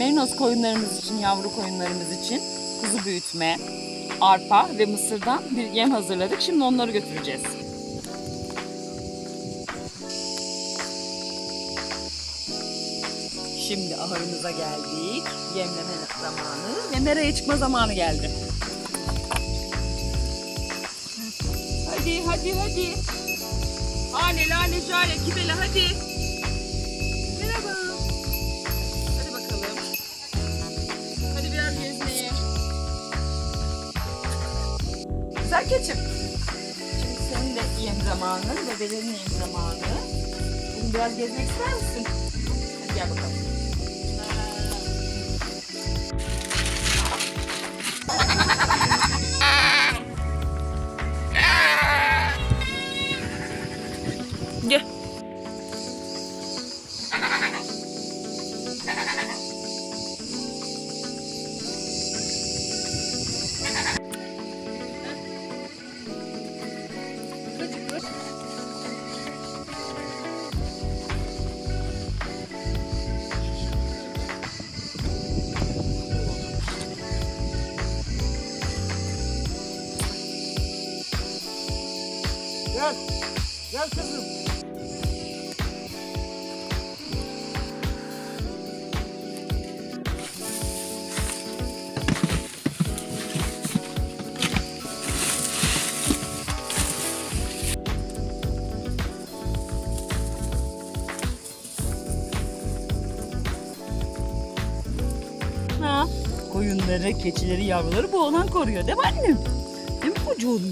merinos koyunlarımız için, yavru koyunlarımız için kuzu büyütme, arpa ve mısırdan bir yem hazırladık. Şimdi onları götüreceğiz. Şimdi ahırımıza geldik. Yemleme zamanı ve meraya çıkma zamanı geldi. Hadi hadi hadi. Hale lale jale kibele hadi. Güzel keçim. Şimdi senin de yem zamanı, bebelerin yem zamanı. Bugün biraz gezmek ister misin? Hadi gel bakalım. Gel. Gel. Gel kızım. Ha. Koyunları, keçileri, yavruları bu oğlan koruyor değil mi annem? Değil mi koca oğlum?